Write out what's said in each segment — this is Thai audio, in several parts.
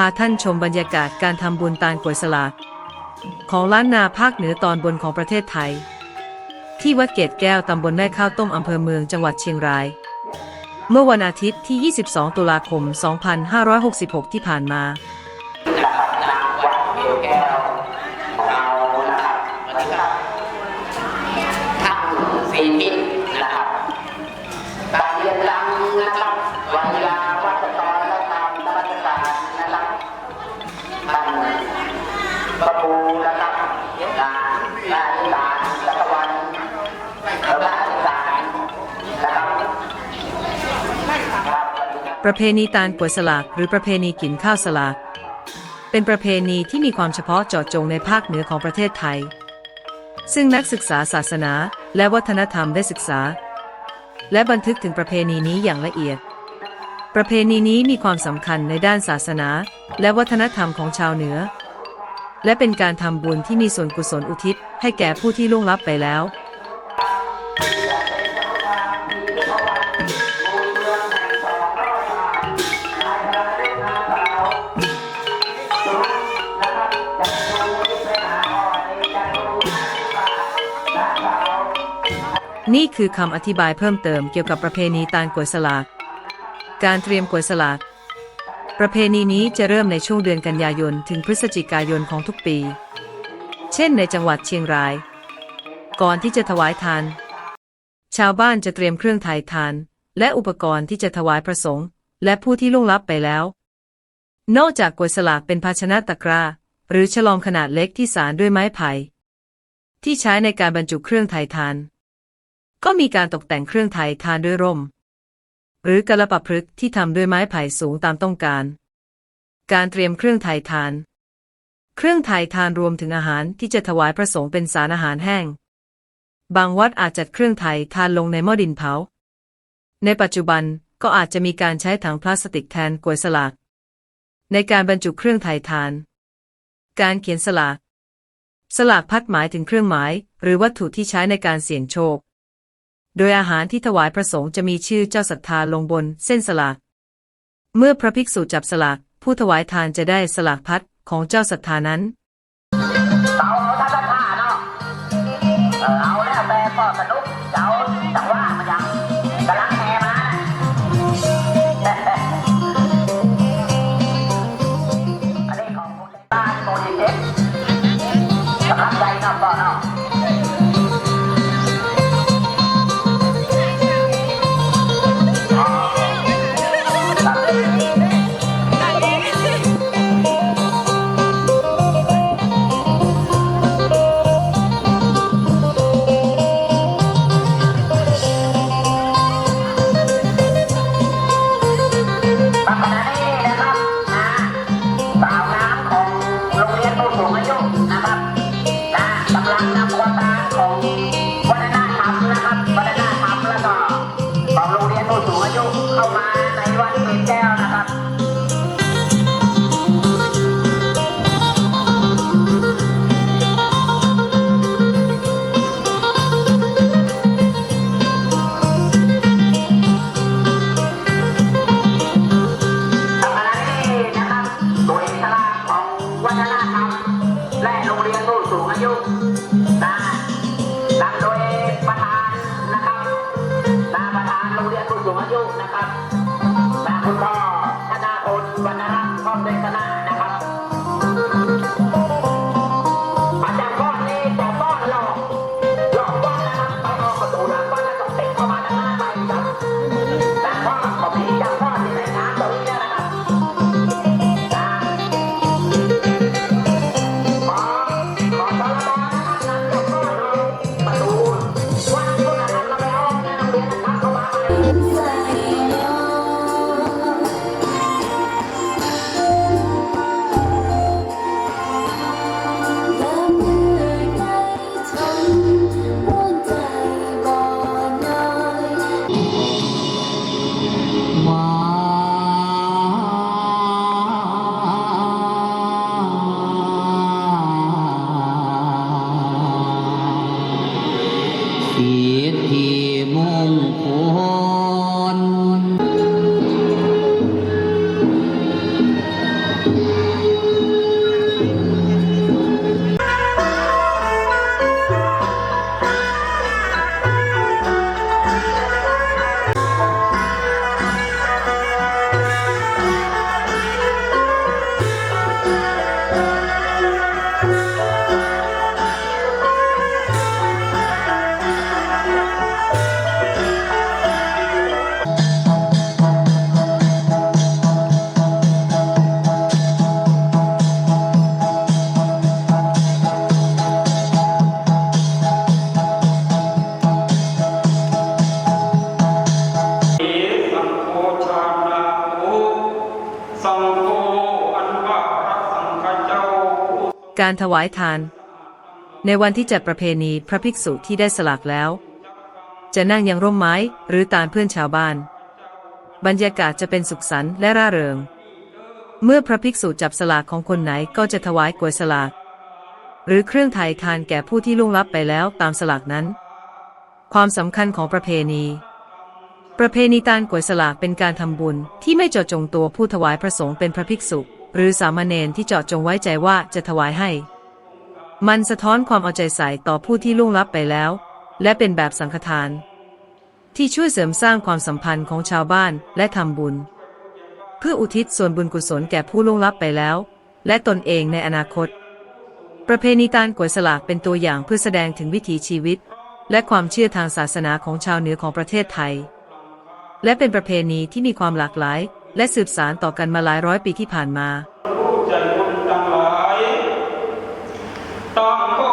พาท่านชมบรรยากาศการทำบุญตาลกวยสลากของล้านนาภาคเหนือตอนบนของประเทศไทย ที่วัดเกตแก้วตำบลแม่ข้าวต้มอำเภอเมืองจังหวัดเชียงราย เมื่อวันอาทิตย์ที่ 22 ตุลาคม 2566 ที่ผ่านมา ประเพณีตาลกวยสลากหรือประเพณีกินข้าวสลาก เป็นประเพณีที่มีความเฉพาะเจาะจงในภาคเหนือของประเทศไทย ซึ่งนักศึกษาศาสนาและวัฒนธรรมได้ศึกษา และบันทึกถึงประเพณีนี้อย่างละเอียด ประเพณีนี้มีความสำคัญในด้านศาสนา และวัฒนธรรมของชาวเหนือ และเป็นการทำบุญที่มีส่วนกุศลอุทิศให้แก่ผู้ที่ล่วงลับไปแล้ว นี่คือคำอธิบายเพิ่มเติมเกี่ยวกับประเพณีตาลกวยสลาก การเตรียมกวยสลาก ประเพณีนี้จะเริ่มในช่วงเดือนกันยายน ถึงพฤศจิกายนของทุกปี เช่นในจังหวัดเชียงราย ก่อนที่จะถวายทาน ชาวบ้านจะเตรียมเครื่องถ่ายทาน และอุปกรณ์ที่จะถวายพระสงฆ์และผู้ที่ล่วงลับไปแล้ว นอกจากกวยสลากเป็นภาชนะตะกร้า หรือฉลอมขนาดเล็กที่สารด้วยไม้ไผ่ที่ใช้ในการบรรจุเครื่องถ่ายทาน ก็มีการตกแต่งเครื่องไทยทานด้วยร่ม หรือกระปะพฤกที่ทำด้วยไม้ไผ่สูงตามต้องการ การเตรียมเครื่องไทยทาน เครื่องไทยทานรวมถึงอาหารที่จะถวายพระสงฆ์เป็นสารอาหารแห้ง บางวัดอาจจัดเครื่องไทยทานลงในหม้อดินเผา ในปัจจุบันก็อาจจะมีการใช้ถังพลาสติกแทนกลวยสลาก ในการบรรจุเครื่องไทยทาน การเขียนสลาก สลากพัดหมายถึงเครื่องหมาย หรือวัตถุที่ใช้ในการเสี่ยงโชค โดยอาหารที่ถวายพระสงฆ์จะมีชื่อเจ้าศรัทธาลงบนเส้นสลาก เมื่อพระภิกษุจับสลาก ผู้ถวายทานจะได้สลากพัดของเจ้าศรัทธานั้น คุณหลวงอายุนะครับตาคุณพ่อ การถวายทาน ในวันที่จัดประเพณีพระภิกษุที่ได้สลากแล้ว จะนั่งยังร่มไม้หรือตามเพื่อนชาวบ้าน บรรยากาศจะเป็นสุขสันต์และร่าเริง เมื่อพระภิกษุจับสลากของคนไหนก็จะถวายกวยสลาก หรือเครื่องไถ่ทานแก่ผู้ที่ล่วงลับไปแล้วตามสลากนั้น ความสำคัญของประเพณีประเพณีตานกวยสลากเป็นการทำบุญที่ไม่เจาะจงตัวผู้ถวายพระสงฆ์เป็นพระภิกษุ หรือสามเณรที่เจาะจงไว้ใจว่าจะถวายให้ มันสะท้อนความเอาใจใส่ต่อผู้ที่ล่วงลับไปแล้ว และเป็นแบบสังฆทาน ที่ช่วยเสริมสร้างความสัมพันธ์ของชาวบ้านและทำบุญ เพื่ออุทิศส่วนบุญกุศลแก่ผู้ล่วงลับไปแล้ว และตนเองในอนาคต ประเพณีตานกวยสลากเป็นตัวอย่างเพื่อแสดงถึงวิถีชีวิต และความเชื่อทางศาสนาของชาวเหนือของประเทศไทย และเป็นประเพณีที่มีความหลากหลาย และสืบสารต่อกันมาหลายร้อยปีที่ผ่านมา ผู้ใจบุญทั้งหลายต่างก็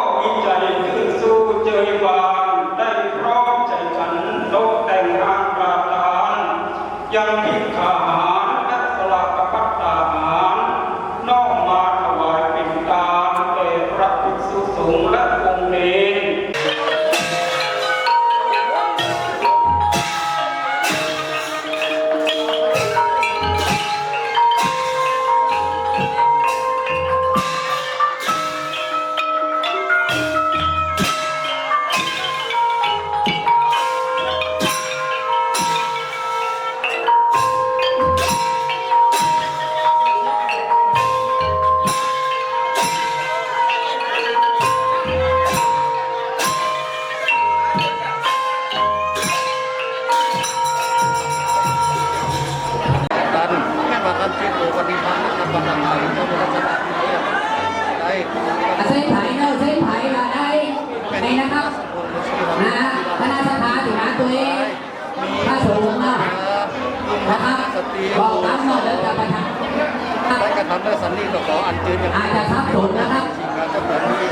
ำได้กระสันนิก็ขออัญเชิญอย่างอาจจะทับสนนะครับ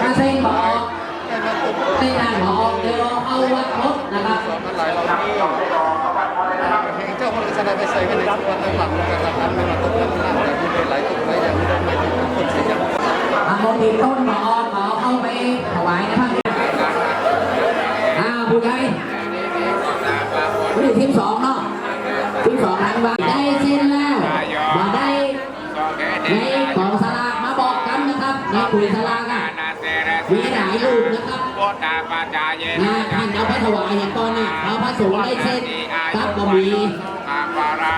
ถ้าเส้นบอกให้มาตุ้มเส้นด้านบอกเดี๋ยวเราเอาวัดครบนะครับสอนมาหลายเรานี่เจ้ามันก็จะไปใส่ไว้ในชุดวันหลังการกระทำไม่มาตุ้มกันหน้าแต่มีหลายตุ้มหลายอย่างไม่ไม่ทุกคนเสียอย่างทำโมดีต้นหมอหมอเข้าไปถวายนะครับ น่ะมีหลายรูปนะครับนะท่านเอาพระถวายอย่างตอนนี้เอาพระสงฆ์ได้เส้นกับบะหมี่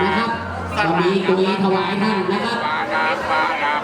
นะครับบะหมี่กุยถวายท่านนะครับ